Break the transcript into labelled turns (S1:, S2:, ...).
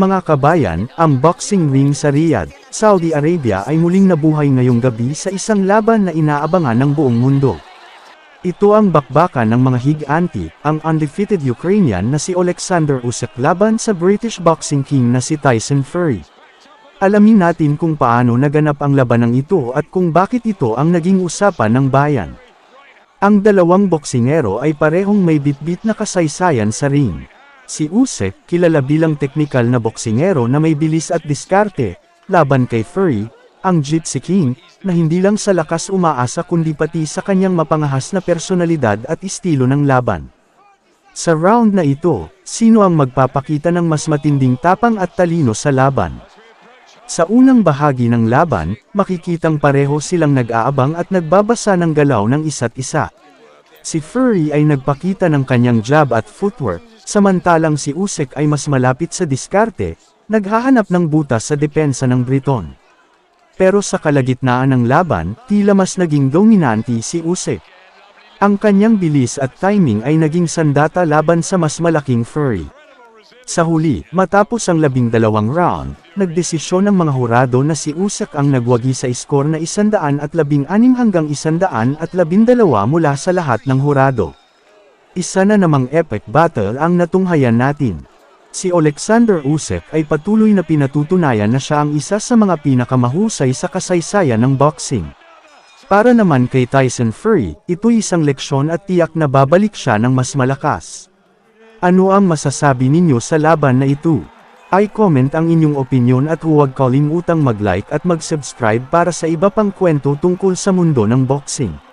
S1: Mga kabayan, ang boxing ring sa Riyadh, Saudi Arabia ay muling nabuhay ngayong gabi sa isang laban na inaabangan ng buong mundo. Ito ang bakbakan ng mga higanti, ang undefeated Ukrainian na si Alexander Usyk laban sa British boxing king na si Tyson Fury. Alamin natin kung paano naganap ang labanang ito at kung bakit ito ang naging usapan ng bayan. Ang dalawang boksingero ay parehong may bitbit na kasaysayan sa ring. Si Usyk, kilala bilang teknikal na boksingero na may bilis at diskarte, laban kay Fury, ang Gypsy King, na hindi lang sa lakas umaasa kundi pati sa kanyang mapangahas na personalidad at estilo ng laban. Sa round na ito, sino ang magpapakita ng mas matinding tapang at talino sa laban? Sa unang bahagi ng laban, makikitang pareho silang nag-aabang at nagbabasa ng galaw ng isa't isa. Si Fury ay nagpakita ng kanyang jab at footwork, samantalang si Usyk ay mas malapit sa diskarte, naghahanap ng butas sa depensa ng Briton. Pero sa kalagitnaan ng laban, tila mas naging dominante si Usyk. Ang kanyang bilis at timing ay naging sandata laban sa mas malaking Fury. Sa huli, matapos ang labing dalawang round, nagdesisyon ng mga hurado na si Usyk ang nagwagi sa iskor na isandaan at labing anim hanggang isandaan at labindalawa mula sa lahat ng hurado. Isa na namang epic battle ang natunghayan natin. Si Alexander Usyk ay patuloy na pinatutunayan na siya ang isa sa mga pinakamahusay sa kasaysayan ng boxing. Para naman kay Tyson Fury, ito'y isang leksyon at tiyak na babalik siya ng mas malakas. Ano ang masasabi ninyo sa laban na ito? I-comment ang inyong opinion at huwag kalimutang mag-like at mag-subscribe para sa iba pang kwento tungkol sa mundo ng boxing.